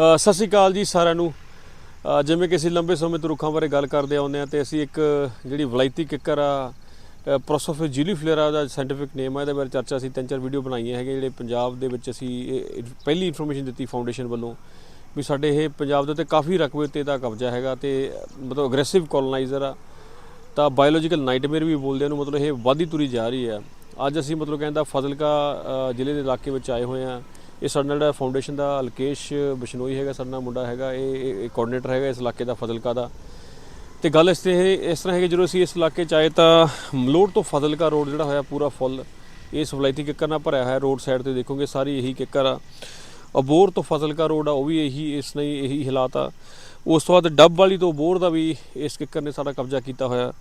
ਸਤਿ ਸ਼੍ਰੀ ਅਕਾਲ ਜੀ ਸਾਰਿਆਂ ਨੂੰ। ਜਿਵੇਂ ਕਿ ਅਸੀਂ ਲੰਬੇ ਸਮੇਂ ਤੋਂ ਰੁੱਖਾਂ ਬਾਰੇ ਗੱਲ ਕਰਦੇ ਆਉਂਦੇ ਆ ਤੇ ਅਸੀਂ ਇੱਕ ਜਿਹੜੀ ਵਲਾਇਤੀ ਕਿੱਕਰ ਆ ਪ੍ਰੋਸੋਫਿਸ ਜੀਲੀ ਫਲੇਰਾ ਦਾ ਸਾਇੰਟੀਫਿਕ ਨੇਮ ਆ, ਇਹਦੇ ਬਾਰੇ ਚਰਚਾ ਅਸੀਂ ਤਿੰਨ ਚਾਰ ਵੀਡੀਓ ਬਣਾਈਆਂ ਹੈਗੇ ਜਿਹੜੇ ਪੰਜਾਬ ਦੇ ਵਿੱਚ ਅਸੀਂ ਇਹ- ਪਹਿਲੀ ਇਨਫੋਰਮੇਸ਼ਨ ਦਿੱਤੀ ਫਾਊਂਡੇਸ਼ਨ ਵੱਲੋਂ ਵੀ ਸਾਡੇ ਇਹ ਪੰਜਾਬ ਦੇ ਉੱਤੇ ਕਾਫੀ ਰਕਬੇ ਤੇ ਦਾ ਕਬਜ਼ਾ ਹੈਗਾ ਤੇ ਮਤਲਬ ਅਗਰੈਸਿਵ ਕੋਲੋਨਾਈਜ਼ਰ ਆ। ਤਾਂ ਬਾਇਓਲੋਜੀਕਲ ਨਾਈਟਮੇਅਰ ਵੀ ਬੋਲਦੇ ਨੂੰ ਮਤਲਬ ਇਹ ਵਾਧੀ ਤੁਰੀ ਜਾ ਰਹੀ ਆ। ਅੱਜ ਅਸੀਂ ਮਤਲਬ ਕਹਿੰਦਾ ਫਜ਼ਲਕਾ ਜ਼ਿਲ੍ਹੇ ਦੇ ਇਲਾਕੇ ਵਿੱਚ ਆਏ ਹੋਏ ਆ ਇਹ ਸਾਡੇ ਨਾਲ ਜਿਹੜਾ ਫਾਊਂਡੇਸ਼ਨ ਦਾ ਅਲਕੇਸ਼ ਬਿਸ਼ਨੋਈ ਹੈਗਾ, ਸਾਡਾ ਮੁੰਡਾ ਹੈਗਾ, ਇਹ ਇਹ ਕੋਆਰਡੀਨੇਟਰ ਹੈਗਾ ਇਸ ਇਲਾਕੇ ਦਾ, ਫਜ਼ਲਕਾ ਦਾ। ਤੇ ਗੱਲ ਇਸ ਤੇ ਇਹ ਇਸ ਤਰ੍ਹਾਂ ਹੈ ਕਿ ਜਦੋਂ ਅਸੀਂ ਇਸ ਇਲਾਕੇ ਚ ਆਏ ਤਾਂ ਮਲੋੜ ਤੋਂ ਫਜ਼ਲਕਾ ਰੋਡ ਜਿਹੜਾ ਹੋਇਆ ਪੂਰਾ ਫੁੱਲ ਇਹ ਵਲਾਇਤੀ ਕਿੱਕਰ ਨਾਲ ਭਰਿਆ ਹੋਇਆ ਰੋਡ ਸਾਈਡ ਤੇ ਦੇਖੋਗੇ, ਸਾਰੀ ਇਹੀ ਕਿੱਕਰ ਆ। ਅਬੋਰ ਤੋਂ ਫਜ਼ਲਕਾ ਰੋਡ ਆ, ਉਹ ਵੀ ਇਹੀ ਇਸ ਨਹੀਂ ਇਹੀ ਹਾਲਾਤ ਆ। ਉਸ ਤੋਂ ਬਾਅਦ ਡੱਬ ਵਾਲੀ ਤੋਂ ਬੋਰ ਦਾ ਵੀ ਇਸ ਕਿੱਕਰ ਨੇ ਸਾਡਾ ਕਬਜ਼ਾ ਕੀਤਾ ਹੋਇਆ।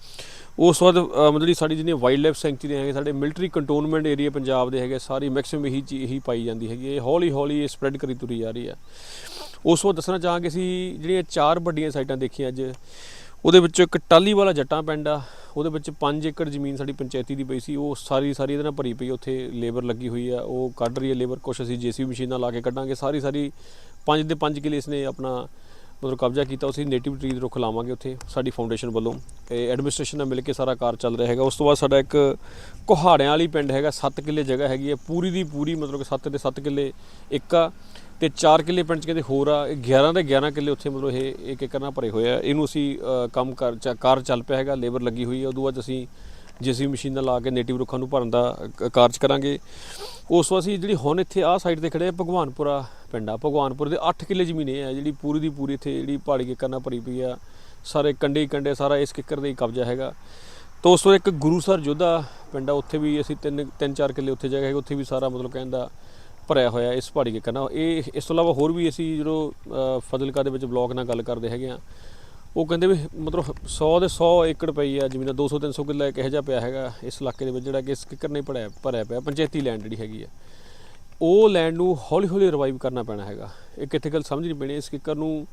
ਉਸ ਤੋਂ ਬਾਅਦ ਮਤਲਬ ਜਿਹੜੀ ਸਾਡੀ ਜਿਹੜੀਆਂ ਵਾਈਲਡ ਲਾਈਫ ਸੈਂਚੁਰੀ ਹੈਗੇ, ਸਾਡੇ ਮਿਲਟਰੀ ਕੰਟੋਨਮੈਂਟ ਏਰੀਆ ਪੰਜਾਬ ਦੇ ਹੈਗੇ, ਸਾਰੀ ਮੈਕਸਿਮਮ ਇਹੀ ਚੀਜ਼ ਇਹੀ ਪਾਈ ਜਾਂਦੀ ਹੈਗੀ ਇਹ ਹੌਲੀ ਹੌਲੀ ਇਹ ਸਪਰੈਡ ਕਰੀ ਤੁਰੀ ਜਾ ਰਹੀ ਹੈ। ਉਸ ਤੋਂ ਬਾਅਦ ਦੱਸਣਾ ਚਾਹਾਂਗੇ ਅਸੀਂ, ਜਿਹੜੀਆਂ ਚਾਰ ਵੱਡੀਆਂ ਸਾਈਟਾਂ ਦੇਖੀਆਂ ਅੱਜ, ਉਹਦੇ ਵਿੱਚੋਂ ਇੱਕ ਟਾਲੀ ਵਾਲਾ ਜੱਟਾਂ ਪਿੰਡ ਆ, ਉਹਦੇ ਵਿੱਚ 5 ਏਕੜ ਜ਼ਮੀਨ ਸਾਡੀ ਪੰਚਾਇਤੀ ਦੀ ਪਈ ਸੀ, ਉਹ ਸਾਰੀ ਸਾਰੀ ਇਹਦੇ ਨਾਲ ਭਰੀ ਪਈ, ਉੱਥੇ ਲੇਬਰ ਲੱਗੀ ਹੋਈ ਆ, ਉਹ ਕੱਢ ਰਹੀ ਹੈ ਲੇਬਰ ਕੁਛ ਅਸੀਂ ਜੀਸੀਬੀ ਮਸ਼ੀਨਾਂ ਲਾ ਕੇ ਕੱਢਾਂਗੇ, ਸਾਰੀ ਸਾਰੀ 5 ਦੇ 5 ਕਿਲੇ ਇਸਨੇ ਆਪਣਾ ਮਤਲਬ ਕਬਜ਼ਾ ਕੀਤਾ ਉਸੇ ਨੇਟਿਵ ਟਰੀ ਦੇ ਰੁੱਖ ਲਾਵਾਂਗੇ ਉੱਥੇ, ਸਾਡੀ ਫਾਊਂਡੇਸ਼ਨ ਵੱਲੋਂ। ਤੇ ਐਡਮਿਨਿਸਟ੍ਰੇਸ਼ਨ ਨਾਲ ਮਿਲ ਕੇ ਸਾਰਾ ਕਾਰ ਚੱਲ ਰਿਹਾ ਹੈਗਾ। ਉਸ ਤੋਂ ਬਾਅਦ ਸਾਡਾ ਇੱਕ ਕੁਹਾੜਿਆਂ ਵਾਲੀ ਪਿੰਡ ਹੈਗਾ 7 ਕਿੱਲੇ ਜਗ੍ਹਾ ਹੈਗੀ ਹੈ। ਪੂਰੀ ਦੀ ਪੂਰੀ ਮਤਲਬ ਕਿ 7 ਦੇ 7 ਕਿੱਲੇ ਇੱਕ ਆ ਤੇ 4 ਕਿੱਲੇ ਪਿੰਡ ਚ ਕਹਿੰਦੇ ਹੋਰ ਆ। ਇਹ 11 ਦੇ 11 ਕਿੱਲੇ ਉੱਥੇ ਮਤਲਬ ਇਹ ਇੱਕ ਇੱਕ ਨਾਲ ਭਰੇ ਹੋਏ ਆ। ਇਹਨੂੰ ਅਸੀਂ ਕੰਮ ਕਰ ਚ- ਕਾਰ ਚੱਲ ਪਿਆ ਹੈਗਾ ਲੇਬਰ ਲੱਗੀ ਹੋਈ ਹੈ ਉਦੋਂ ਬਾਅਦ ਅਸੀਂ ਜਿਸੀ ਮਸ਼ੀਨਾਂ ਲਾ ਕੇ ਨੇਟਿਵ ਰੁੱਖਾਂ ਨੂੰ ਭਰਨ ਦਾ ਕਾਰਜ ਕਰਾਂਗੇ। ਉਸ ਤੋਂ ਅਸੀਂ ਜਿਹੜੀ ਹੁਣ ਇੱਥੇ ਆਹ ਸਾਈਡ ਤੇ ਖੜੇ ਆ, ਭਗਵਾਨਪੁਰਾ ਪਿੰਡ ਆ। ਭਗਵਾਨਪੁਰ ਦੇ 8 ਕਿੱਲੇ ਜ਼ਮੀਨ ਇਹ ਹੈ ਜਿਹੜੀ ਪੂਰੀ ਦੀ ਪੂਰੀ ਇੱਥੇ ਜਿਹੜੀ ਪਹਾੜੀ ਕਿੱਕਰ ਨਾਲ ਭਰੀ ਪਈ ਆ। ਸਾਰੇ ਕੰਡੇ ਹੀ ਕੰਡੇ ਸਾਰਾ ਇਸ ਕਿੱਕਰ ਦਾ ਹੀ ਕਬਜ਼ਾ ਹੈਗਾ। ਤੋਂ ਉਸ ਤੋਂ ਇੱਕ ਗੁਰੂਸਰ ਜੋਧਾ ਪਿੰਡ ਆ ਉੱਥੇ ਵੀ ਅਸੀਂ ਤਿੰਨ ਤਿੰਨ ਚਾਰ ਕਿੱਲੇ ਉੱਥੇ ਜਗ੍ਹਾ ਹੈਗੀ ਉੱਥੇ ਵੀ ਸਾਰਾ ਮਤਲਬ ਕਹਿੰਦਾ ਭਰਿਆ ਹੋਇਆ ਇਸ ਪਹਾੜੀ ਕਿੱਕਰ ਨਾਲ। ਇਹ ਇਸ ਤੋਂ ਇਲਾਵਾ ਹੋਰ ਵੀ ਅਸੀਂ ਜਦੋਂ ਅ, ਫਜ਼ਲਕਾ ਦੇ ਵਿੱਚ ਬਲਾਕ ਨਾਲ ਗੱਲ ਕਰਦੇ ਹੈਗੇ ਆ ਉਹ ਕਹਿੰਦੇ ਵੀ ਮਤਲਬ 100 ਦੇ 100 ਏਕੜ ਪਈ ਆ ਜ਼ਮੀਨਾਂ 200 300 ਕਿੱਲਾ ਇੱਕ ਇਹੋ ਜਿਹਾ ਪਿਆ ਹੈਗਾ ਇਸ ਇਲਾਕੇ ਦੇ ਵਿੱਚ ਜਿਹੜਾ ਕਿ ਇਸ ਕਿੱਕਰ ਨਹੀਂ ਭਰਿਆ ਭਰਿਆ ਪਿਆ ਪੰਚਾਇਤੀ ਲੈਂਡ ਜਿਹੜੀ ਹੈਗੀ ਆ। ਉਹ ਲੈਂਡ ਨੂੰ ਹੌਲੀ ਹੌਲੀ ਰਿਵਾਈਵ ਕਰਨਾ ਪੈਣਾ ਹੈਗਾ। ਇਹ ਕਿੱਥੇ ਗੱਲ ਸਮਝ ਨਹੀਂ ਪੈਣੀ, ਇਸ ਕਿੱਕਰ ਨੂੰ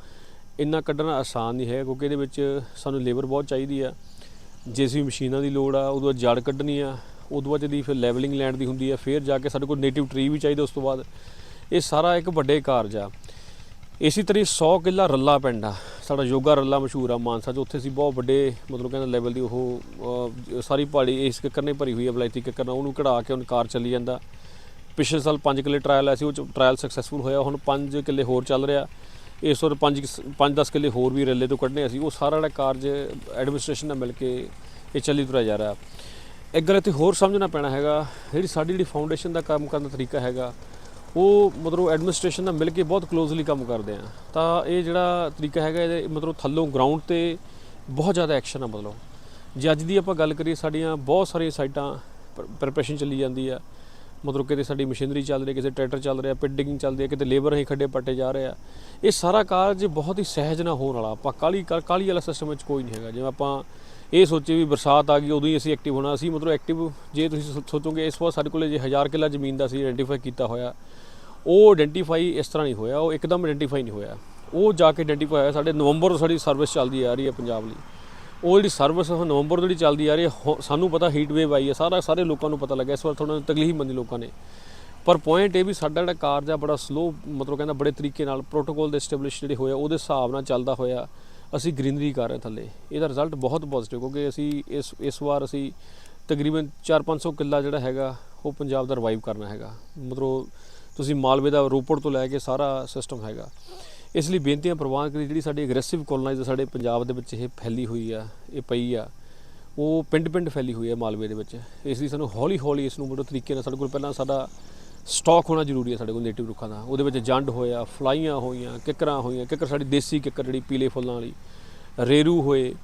ਇੰਨਾ ਕੱਢਣਾ ਆਸਾਨ ਨਹੀਂ ਹੈ ਕਿਉਂਕਿ ਇਹਦੇ ਵਿੱਚ ਸਾਨੂੰ ਲੇਬਰ ਬਹੁਤ ਚਾਹੀਦੀ ਆ। ਜੇਸੀ ਮਸ਼ੀਨਾਂ ਦੀ ਲੋੜ ਆ ਉਦੋਂ ਬਾਅਦ ਜੜ ਕੱਢਣੀ ਆ ਉਦੋਂ ਬਾਅਦ ਜਿਹੜੀ ਫਿਰ ਲੈਵਲਿੰਗ ਲੈਂਡ ਦੀ ਹੁੰਦੀ ਆ, ਫਿਰ ਜਾ ਕੇ ਸਾਡੇ ਕੋਲ ਨੇਟਿਵ ਟਰੀ ਵੀ ਚਾਹੀਦਾ ਉਸ ਤੋਂ ਬਾਅਦ। ਇਹ ਸਾਰਾ ਇੱਕ ਵੱਡੇ ਕਾਰਜ ਆ। ਇਸੇ ਤਰ੍ਹਾਂ 100 ਕਿੱਲਾ ਰੱਲਾ ਪਿੰਡ ਆ। ਸਾਡਾ ਯੋਗਾ ਰੱਲਾ ਮਸ਼ਹੂਰ ਆ, ਮਾਨਸਾ 'ਚ ਉੱਥੇ ਸੀ ਬਹੁਤ ਵੱਡੇ ਮਤਲਬ ਕਹਿੰਦਾ ਲੈਵਲ ਦੀ ਉਹ ਸਾਰੀ ਪਹਾੜੀ ਇਸ ਕਿੱਕਰ ਨੇ ਭਰੀ ਹੋਈ ਹੈ ਬਲਾਇਤੀ ਕਿੱਕਰ ਨਾਲ ਉਹਨੂੰ ਕਢਾ ਕੇ ਉਹਨੂੰ ਕਾਰ ਚੱਲੀ ਜਾਂਦਾ। ਪਿਛਲੇ ਸਾਲ 5 ਕਿੱਲੇ ਟ੍ਰਾਇਲ ਆਇਆ ਸੀ, ਉਹ ਚ ਟ੍ਰਾਇਲ ਸਕਸੈਸਫੁਲ ਹੋਇਆ, ਹੁਣ 5 ਕਿੱਲੇ ਹੋਰ ਚੱਲ ਰਿਹਾ। ਇਸ ਵਾਰ 5 5-10 ਕਿੱਲੇ ਹੋਰ ਵੀ ਰੇਲੇ ਤੋਂ ਕੱਢਣੇ ਅਸੀਂ। ਉਹ ਸਾਰਾ ਜਿਹੜਾ ਕਾਰਜ ਐਡਮਿਨਿਸਟ੍ਰੇਸ਼ਨ ਨਾਲ ਮਿਲ ਕੇ ਇਹ ਚੱਲੀ ਤੁਰਿਆ ਜਾ ਰਿਹਾ। ਇੱਕ ਗੱਲ ਇੱਥੇ ਹੋਰ ਸਮਝਣਾ ਪੈਣਾ ਹੈਗਾ, ਜਿਹੜੀ ਸਾਡੀ ਜਿਹੜੀ ਫਾਊਂਡੇਸ਼ਨ ਦਾ ਕੰਮ ਕਰਨ ਦਾ ਤਰੀਕਾ ਹੈਗਾ, ਉਹ ਮਤਲਬ ਐਡਮਿਨਿਸਟ੍ਰੇਸ਼ਨ ਨਾਲ ਮਿਲ ਕੇ ਬਹੁਤ ਕਲੋਜ਼ਲੀ ਕੰਮ ਕਰਦੇ ਆ। ਤਾਂ ਇਹ ਜਿਹੜਾ ਤਰੀਕਾ ਹੈਗਾ, ਇਹਦੇ ਮਤਲਬ ਥੱਲੋਂ ਗਰਾਊਂਡ ਤੇ ਬਹੁਤ ਜ਼ਿਆਦਾ ਐਕਸ਼ਨ ਆ ਮਤਲਬ। ਜੇ ਅੱਜ ਦੀ ਆਪਾਂ ਗੱਲ ਕਰੀਏ, ਸਾਡੀਆਂ ਬਹੁਤ ਸਾਰੀਆਂ ਸਾਈਟਾਂ ਪ੍ਰੈਪਰੇਸ਼ਨ ਚੱਲੀ ਜਾਂਦੀ ਆ। ਮਤਲਬ ਕਿਤੇ ਸਾਡੀ ਮਸ਼ੀਨਰੀ ਚੱਲ ਰਹੀ ਕਿਸੇ ਟਰੈਕਟਰ ਚੱਲ ਰਿਹਾ ਪਿਟ ਡਿਗਿੰਗ ਚੱਲਦੀ ਹੈ, ਕਿਤੇ ਲੇਬਰ ਹੀ ਖੱਡੇ ਪੱਟੇ ਜਾ ਰਹੇ ਆ। ਇਹ ਸਾਰਾ ਕਾਰਜ ਬਹੁਤ ਹੀ ਸਹਿਜ ਨਾਲ ਹੋਣ ਵਾਲਾ, ਆਪਾਂ ਕਾਲੀ ਕਾਲੀ ਵਾਲਾ ਸਿਸਟਮ ਵਿੱਚ ਕੋਈ ਨਹੀਂ ਹੈਗਾ। ਜਿਵੇਂ ਆਪਾਂ ਇਹ ਸੋਚੇ ਵੀ ਬਰਸਾਤ ਆ ਗਈ, ਉਦੋਂ ਹੀ ਅਸੀਂ ਐਕਟਿਵ ਹੋਣਾ ਅਸੀਂ ਮਤਲਬ ਐਕਟਿਵ ਜੇ ਤੁਸੀਂ ਸੋਚੋਗੇ, ਇਸ ਵਾਰ ਸਾਡੇ ਕੋਲੇ ਜੇ 1000 ਕਿੱਲਾ ਜ਼ਮੀਨ ਦਾ ਸੀ ਆਇਡੈਂਟੀਫਾਈ ਕੀਤਾ ਹੋਇਆ, ਉਹ ਆਇਡੈਂਟੀਫਾਈ ਇਸ ਤਰ੍ਹਾਂ ਨਹੀਂ ਹੋਇਆ, ਉਹ ਇੱਕਦਮ ਆਇਡੈਂਟੀਫਾਈ ਨਹੀਂ ਹੋਇਆ। ਉਹ ਜਾ ਕੇ ਆਇਡੈਂਟੀਫਾਈ ਹੋਇਆ, ਸਾਡੇ ਨਵੰਬਰ ਤੋਂ ਸਾਡੀ ਸਰਵਿਸ ਚੱਲਦੀ ਆ ਰਹੀ ਹੈ ਪੰਜਾਬ ਲਈ। ਉਹ ਜਿਹੜੀ ਸਰਵਿਸ ਉਹ ਨਵੰਬਰ ਤੋਂ ਜਿਹੜੀ ਚੱਲਦੀ ਆ ਰਹੀ ਹੈ ਸਾਨੂੰ ਪਤਾ ਹੀਟ ਵੇਵ ਆਈ ਹੈ, ਸਾਰਾ ਸਾਰੇ ਲੋਕਾਂ ਨੂੰ ਪਤਾ ਲੱਗਿਆ, ਇਸ ਵਾਰ ਥੋੜਾ ਤਕਲੀਫ ਮੰਨੀ ਲੋਕਾਂ ਨੇ। ਪਰ ਪੁਆਇੰਟ ਇਹ ਵੀ ਸਾਡਾ ਜਿਹੜਾ ਕਾਰਜ ਆ, ਬੜਾ ਸਲੋ ਮਤਲਬ ਕਹਿੰਦਾ ਬੜੇ ਤਰੀਕੇ ਨਾਲ ਪ੍ਰੋਟੋਕੋਲ ਦੇ ਐਸਟੈਬਲਿਸ਼ ਜਿਹੜੇ ਹੋਇਆ ਉਹਦੇ ਹਿਸਾਬ ਨਾਲ ਚੱਲਦਾ ਹੋਇਆ, ਅਸੀਂ ਗ੍ਰੀਨਰੀ ਕਰ ਰਹੇ ਥੱਲੇ। ਇਹਦਾ ਰਿਜ਼ਲਟ ਬਹੁਤ ਪੋਜ਼ਿਟਿਵ ਕਿਉਂਕਿ ਅਸੀਂ ਇਸ ਇਸ ਵਾਰ ਅਸੀਂ ਤਕਰੀਬਨ 4-500 ਕਿੱਲਾ ਜਿਹੜਾ ਹੈਗਾ, ਉਹ ਪੰਜਾਬ ਦਾ ਰਿਵਾਈਵ ਕਰਨਾ ਹੈਗਾ। ਮਤਲਬ ਤੁਸੀਂ ਮਾਲਵੇ ਦਾ ਰੋਪੜ ਤੋਂ ਲੈ ਕੇ ਸਾਰਾ ਸਿਸਟਮ ਹੈਗਾ। ਇਸ ਲਈ ਬੇਨਤੀਆਂ ਪ੍ਰਵਾਨ ਕਰੀ ਜਿਹੜੀ ਸਾਡੀ ਐਗਰੈਸਿਵ ਕੋਲੋਨਾਈਜ਼ਰ ਸਾਡੇ ਪੰਜਾਬ ਦੇ ਵਿੱਚ ਇਹ ਫੈਲੀ ਹੋਈ ਆ, ਇਹ ਪਈ ਆ, ਉਹ ਪਿੰਡ ਪਿੰਡ ਫੈਲੀ ਹੋਈ ਆ ਮਾਲਵੇ ਦੇ ਵਿੱਚ। ਇਸ ਲਈ ਸਾਨੂੰ ਹੌਲੀ ਹੌਲੀ ਇਸ ਨੂੰ ਬੜੇ ਤਰੀਕੇ ਨਾਲ ਸਾਡੇ ਕੋਲ ਪਹਿਲਾਂ ਸਾਡਾ ਸਟਾਕ ਹੋਣਾ ਜ਼ਰੂਰੀ ਹੈ ਸਾਡੇ ਕੋਲ ਨੇਟਿਵ ਰੁੱਖਾਂ ਦਾ। ਉਹਦੇ ਵਿੱਚ ਜੰਡ ਹੋਇਆ, ਫਲਾਈਆਂ ਹੋਈਆਂ, ਕਿੱਕਰਾਂ ਹੋਈਆਂ, ਕਿੱਕਰ ਸਾਡੀ ਦੇਸੀ ਕਿੱਕਰ ਜਿਹੜੀ ਪੀਲੇ ਫੁੱਲਾਂ ਵਾਲੀ। ਰੇਰੂ ਹੋਏ,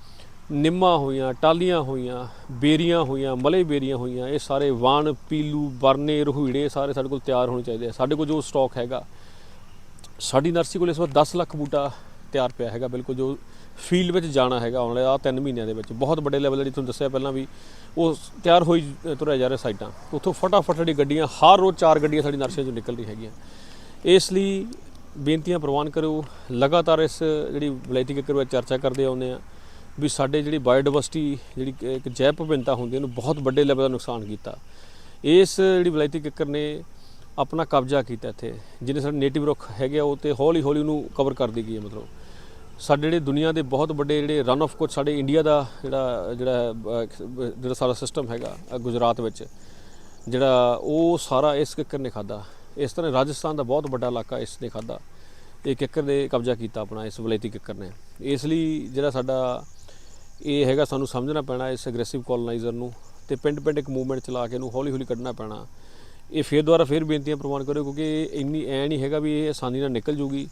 ਨਿੰਮਾਂ ਹੋਈਆਂ, ਟਾਲੀਆਂ ਹੋਈਆਂ, ਬੇਰੀਆਂ ਹੋਈਆਂ ਮਲੇ ਬੇਰੀਆਂ ਹੋਈਆਂ, ਇਹ ਸਾਰੇ ਵਾਣ, ਪੀਲੂ ਬਰਨੇ ਰਹੁੜੇ ਸਾਰੇ ਸਾਡੇ ਕੋਲ ਤਿਆਰ ਹੋਣੇ ਚਾਹੀਦੇ ਆ। ਸਾਡੇ ਕੋਲ ਜੋ ਸਟਾਕ ਹੈਗਾ ਸਾਡੀ ਨਰਸਰੀ ਕੋਲ ਇਸ ਵਾਰ 10 ਲੱਖ ਬੂਟਾ ਤਿਆਰ ਪਿਆ ਹੈਗਾ, ਬਿਲਕੁਲ ਜੋ ਫੀਲਡ ਵਿੱਚ ਜਾਣਾ ਹੈਗਾ, ਆਉਣ ਵਾਲੇ ਆ 3 ਮਹੀਨਿਆਂ ਦੇ ਵਿੱਚ। ਬਹੁਤ ਵੱਡੇ ਲੈਵਲ ਜਿਹੜੀ ਤੁਹਾਨੂੰ ਦੱਸਿਆ ਪਹਿਲਾਂ ਵੀ ਉਹ ਤਿਆਰ ਹੋਈ ਤੁਰਿਆ ਜਾ ਰਿਹਾ ਸਾਈਟਾਂ। ਉੱਥੋਂ ਫਟਾਫਟ ਸਾਡੀ ਗੱਡੀਆਂ, ਹਰ ਰੋਜ਼ ਚਾਰ ਗੱਡੀਆਂ ਸਾਡੀ ਨਰਸਰੀ ਚੋਂ ਨਿਕਲ ਰਹੀ ਹੈਗੀਆਂ। ਇਸ ਲਈ ਬੇਨਤੀਆਂ ਪ੍ਰਵਾਨ ਕਰਿਓ, ਲਗਾਤਾਰ ਇਸ ਜਿਹੜੀ ਵਲਾਇਤੀ ਕਿੱਕਰ ਵਿੱਚ ਚਰਚਾ ਕਰਦੇ ਆਉਂਦੇ ਆ ਵੀ ਸਾਡੇ ਜਿਹੜੀ ਬਾਇਓਡਾਇਵਰਸਿਟੀ ਜਿਹੜੀ ਇੱਕ ਜੈਵ ਵਿਭਿੰਨਤਾ ਹੁੰਦੀ ਉਹਨੂੰ ਬਹੁਤ ਵੱਡੇ ਲੈਵਲ ਦਾ ਨੁਕਸਾਨ ਕੀਤਾ। ਇਸ ਜਿਹੜੀ ਵਲਾਇਤੀ ਕਿੱਕਰ ਨੇ ਆਪਣਾ ਕਬਜ਼ਾ ਕੀਤਾ ਇੱਥੇ। ਜਿਹਨੇ ਸਾਡੇ ਨੇਟਿਵ ਰੁੱਖ ਹੈਗੇ ਆ, ਉਹ ਤੇ ਹੌਲੀ ਹੌਲੀ ਉਹਨੂੰ ਕਵਰ ਕਰਦੀ ਗਈ ਹੈ ਮਤਲਬ। ਸਾਡੇ ਜਿਹੜੇ ਦੁਨੀਆ ਦੇ ਬਹੁਤ ਵੱਡੇ ਜਿਹੜੇ ਰਨ ਆਫ ਕੁਝ ਸਾਡੇ ਇੰਡੀਆ ਦਾ ਜਿਹੜਾ ਜਿਹੜਾ ਜਿਹੜਾ ਸਾਰਾ ਸਿਸਟਮ ਹੈਗਾ ਗੁਜਰਾਤ ਵਿੱਚ। ਜਿਹੜਾ ਉਹ ਸਾਰਾ ਇਸ ਕਿੱਕਰ ਨੇ ਖਾਦਾ ਇਸ ਤਰ੍ਹਾਂ ਰਾਜਸਥਾਨ ਦਾ ਬਹੁਤ ਵੱਡਾ ਇਲਾਕਾ ਇਸ ਨੇ ਖਾਦਾ ਇਹ ਕਿੱਕਰ ਨੇ ਕਬਜ਼ਾ ਕੀਤਾ ਆਪਣਾ, ਇਸ ਵਲੈਤੀ ਕਿੱਕਰ ਨੇ। ਇਸ ਲਈ ਜਿਹੜਾ ਸਾਡਾ ਇਹ ਹੈਗਾ, ਸਾਨੂੰ ਸਮਝਣਾ ਪੈਣਾ ਇਸ ਐਗਰੈਸਿਵ ਕੋਲੋਨਾਈਜ਼ਰ ਨੂੰ ਤੇ ਪਿੰਡ ਪਿੰਡ ਇੱਕ ਮੂਵਮੈਂਟ ਚਲਾ ਕੇ ਇਹਨੂੰ ਹੌਲੀ ਹੌਲੀ ਕੱਢਣਾ ਪੈਣਾ। ਇਹ ਫੇਰ ਦੁਬਾਰਾ ਫੇਰ ਬੇਨਤੀਆਂ ਪ੍ਰਵਾਨ ਕਰਿਓ, ਕਿਉਂਕਿ ਇਹ ਇੰਨੀ ਐ ਨਹੀਂ ਹੈਗਾ ਵੀ ਇਹ ਆਸਾਨੀ ਨਾਲ ਨਿਕਲ ਜੂਗੀ।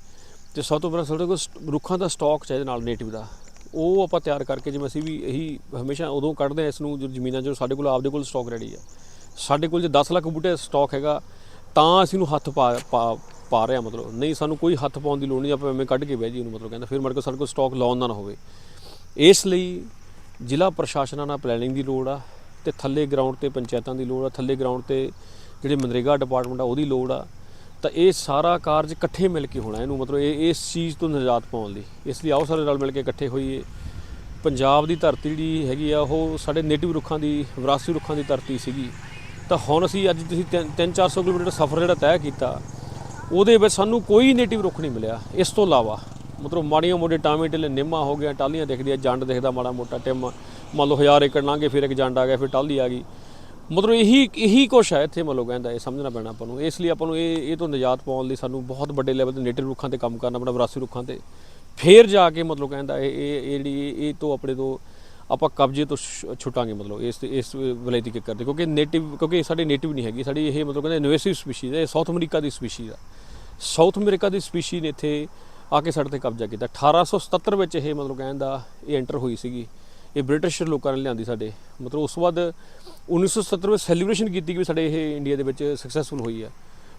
ਤੇ ਸਭ ਤੋਂ ਪਹਿਲਾਂ ਸਾਡੇ ਕੋਲ ਸਟ- ਰੁੱਖਾਂ ਦਾ ਸਟਾਕ ਚਾਹੀਦਾ ਨਾਲ ਨੇਟਿਵ ਦਾ, ਉਹ ਆਪਾਂ ਤਿਆਰ ਕਰਕੇ ਜਿਵੇਂ ਅਸੀਂ ਵੀ ਇਹੀ ਹਮੇਸ਼ਾ ਉਦੋਂ ਕੱਢਦੇ ਆ ਇਸ ਨੂੰ ਜੋ ਜ਼ਮੀਨਾਂ 'ਚੋਂ ਸਾਡੇ ਕੋਲ, ਆਪਦੇ ਕੋਲ ਸਟਾਕ ਰੈਡੀ ਆ। ਸਾਡੇ ਕੋਲ ਜੇ 10 ਲੱਖ ਬੂਟੇ ਸਟਾਕ ਹੈਗਾ, ਤਾਂ ਅਸੀਂ ਨੂੰ ਹੱਥ ਪਾ ਪਾ ਪਾ ਰਹੇ ਆ ਮਤਲਬ। ਨਹੀਂ, ਸਾਨੂੰ ਕੋਈ ਹੱਥ ਪਾਉਣ ਦੀ ਲੋੜ ਨਹੀਂ, ਆਪਾਂ ਐਵੇਂ ਕੱਢ ਕੇ ਬਹਿ ਜੀ ਉਹਨੂੰ ਮਤਲਬ ਕਹਿੰਦਾ। ਫਿਰ ਮੜ ਕੇ ਸਾਡੇ ਕੋਲ ਸਟਾਕ ਲਾਉਣ ਦਾ ਨਾ ਹੋਵੇ। ਇਸ ਲਈ ਜ਼ਿਲ੍ਹਾ ਪ੍ਰਸ਼ਾਸਨਾਂ ਨਾਲ ਪਲੈਨਿੰਗ ਦੀ ਲੋੜ ਆ, ਤੇ ਥੱਲੇ ਗਰਾਊਂਡ ਤੇ ਪੰਚਾਇਤਾਂ ਦੀ ਲੋੜ ਆ, ਥੱਲੇ ਗਰਾਊਂਡ ਤੇ ਜਿਹੜੇ ਮਨਰੇਗਾ ਡਿਪਾਰਟਮੈਂਟ ਆ, ਉਹਦੀ ਲੋੜ ਆ। ਤਾਂ ਇਹ ਸਾਰਾ ਕਾਰਜ ਇਕੱਠੇ ਮਿਲ ਕੇ ਹੋਣਾ ਇਹਨੂੰ, ਮਤਲਬ ਇਹ ਇਸ ਚੀਜ਼ ਤੋਂ ਨਿਜਾਤ ਪਾਉਣ ਲਈ। ਇਸ ਲਈ ਆਓ ਸਾਰੇ ਰਲ ਮਿਲ ਕੇ ਇਕੱਠੇ ਹੋਈਏ। ਪੰਜਾਬ ਦੀ ਧਰਤੀ ਜਿਹੜੀ ਹੈਗੀ ਆ, ਉਹ ਸਾਡੇ ਨੇਟਿਵ ਰੁੱਖਾਂ ਦੀ, ਵਿਰਾਸਤੀ ਰੁੱਖਾਂ ਦੀ ਧਰਤੀ ਸੀਗੀ। ਤਾਂ ਹੁਣ ਅਸੀਂ ਅੱਜ ਤੁਸੀਂ 3-400 ਕਿਲੋਮੀਟਰ ਸਫ਼ਰ ਜਿਹੜਾ ਤੈਅ ਕੀਤਾ, ਉਹਦੇ ਵਿੱਚ ਸਾਨੂੰ ਕੋਈ ਨੇਟਿਵ ਰੁੱਖ ਨਹੀਂ ਮਿਲਿਆ। ਇਸ ਤੋਂ ਇਲਾਵਾ, ਮਤਲਬ ਮਾੜੀਆਂ ਮੋਟੇ ਟਾਵੇਂ ਟਿੱਲੇ ਨਿੰਮਾਂ ਹੋ ਗਿਆ ਟਾਲੀਆਂ ਦਿਖਦੀਆਂ, ਜੰਡ ਦਿਖਦਾ ਮਾੜਾ ਮੋਟਾ, ਟਿਮ ਮੰਨ ਲਓ ਹਜ਼ਾਰ ਏਕੜ ਲੰਘੇ ਫਿਰ ਇੱਕ ਜੰਡ ਆ ਗਿਆ, ਫਿਰ ਟਾਲੀ ਆ ਗਈ। ਮਤਲਬ ਇਹੀ ਇਹੀ ਕੁਛ ਹੈ ਇੱਥੇ ਮਤਲਬ ਕਹਿੰਦਾ, ਇਹ ਸਮਝਣਾ ਪੈਣਾ ਆਪਾਂ ਨੂੰ। ਇਸ ਲਈ ਆਪਾਂ ਨੂੰ ਇਹ ਇਹ ਤੋਂ ਨਿਜਾਤ ਪਾਉਣ ਲਈ ਸਾਨੂੰ ਬਹੁਤ ਵੱਡੇ ਲੈਵਲ ਤੇ ਨੇਟਿਵ ਰੁੱਖਾਂ ਤੇ ਕੰਮ ਕਰਨਾ ਪੈਣਾ ਵਿਰਾਸੀ ਰੁੱਖਾਂ ਤੇ। ਫੇਰ ਜਾ ਕੇ ਮਤਲਬ ਕਹਿੰਦਾ, ਇਹ ਇਹ ਇਹ ਜਿਹੜੀ, ਇਹ- ਤੋਂ ਆਪਣੇ ਤੋਂ ਆਪਾਂ ਕਬਜ਼ੇ ਤੋਂ ਛੁ- ਛੁਟਾਂਗੇ ਮਤਲਬ ਇਸ ਇਸ ਵਲੈਤੀ ਕਿੱਕਰ ਦੇ ਕਿਉਂਕਿ ਨੇਟਿਵ ਕਿਉਂਕਿ ਇਹ ਸਾਡੇ ਨੇਟਿਵ ਨਹੀਂ ਹੈਗੀ, ਸਾਡੀ ਇਹ ਮਤਲਬ ਕਹਿੰਦਾ ਇਨਵੇਸਿਵ ਸਪੀਸੀਜ਼ ਹੈ, ਇਹ ਸਾਊਥ ਅਮਰੀਕਾ ਦੀ ਸਪੀਸੀਜ਼ ਆ। ਸਾਊਥ ਅਮਰੀਕਾ ਦੀ ਸਪੀਸ਼ੀ ਨੇ ਇੱਥੇ ਆ ਕੇ ਸਾਡੇ ਤੇ ਕਬਜ਼ਾ ਕੀਤਾ। 1877 ਵਿੱਚ ਇਹ ਮਤਲਬ ਕਹਿੰਦਾ, ਇਹ ਐਂਟਰ ਹੋਈ ਸੀਗੀ। ਇਹ ਬ੍ਰਿਟਿਸ਼ ਲੋਕਾਂ ਨੇ ਲਿਆਂਦੀ ਸਾਡੇ। ਮਤਲਬ ਉਸ ਤੋਂ ਬਾਅਦ 1970 ਵਿੱਚ ਸੈਲੀਬ੍ਰੇਸ਼ਨ ਕੀਤੀ ਕਿ ਵੀ ਸਾਡੇ ਇਹ ਇੰਡੀਆ ਦੇ ਵਿੱਚ ਸਕਸੈਸਫੁਲ ਹੋਈ ਹੈ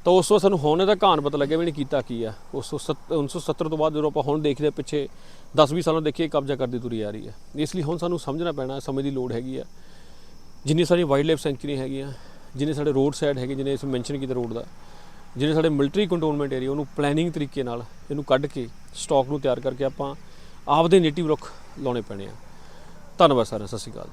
ਤਾਂ ਉਸ ਤੋਂ ਬਾਅਦ ਸਾਨੂੰ ਹੁਣ ਇਹਦਾ ਕਹਾਣ ਪਤਾ ਲੱਗਿਆ ਵੀ ਇਹਨੇ ਕੀਤਾ ਕੀ ਆ। ਉਸ ਤੋਂ ਸੱਤ- 1970 ਤੋਂ ਬਾਅਦ ਜਦੋਂ ਆਪਾਂ ਹੁਣ ਦੇਖਦੇ ਹਾਂ, ਪਿੱਛੇ 10-20 ਸਾਲਾਂ ਦੇਖੀਏ ਕਬਜ਼ਾ ਕਰਦੀ ਤੁਰੀ ਆ ਰਹੀ ਹੈ ਇਸ ਲਈ ਹੁਣ ਸਾਨੂੰ ਸਮਝਣਾ ਪੈਣਾ ਸਮਝ ਦੀ ਲੋੜ ਹੈਗੀ ਆ। ਜਿੰਨੀ ਸਾਰੀ ਵਾਈਲਡ ਲਾਈਫ ਸੈਂਚੁਰੀ ਹੈਗੀਆਂ, ਜਿੰਨੇ ਸਾਡੇ ਰੋਡ ਸਾਈਡ ਹੈਗੇ ਜਿਹਨੇ ਅਸੀਂ ਮੈਂਸ਼ਨ ਕੀਤਾ ਰੋਡ ਦਾ ਜਿਹੜੇ ਸਾਡੇ ਮਿਲਟਰੀ ਕੰਟਰੋਲਮੈਂਟ ਏਰੀਆ ਉਹਨੂੰ ਪਲੈਨਿੰਗ ਤਰੀਕੇ ਨਾਲ ਇਹਨੂੰ ਕੱਢ ਕੇ ਸਟਾਕ ਨੂੰ ਤਿਆਰ ਕਰਕੇ ਆਪਾਂ ਆਪਦੇ ਨੇਟਿਵ ਰੁੱਖ ਲਾਉਣੇ ਪੈਣੇ ਆ। ਧੰਨਵਾਦ ਸਾਰਿਆਂ ਸਤਿ ਸ਼੍ਰੀ ਅਕਾਲ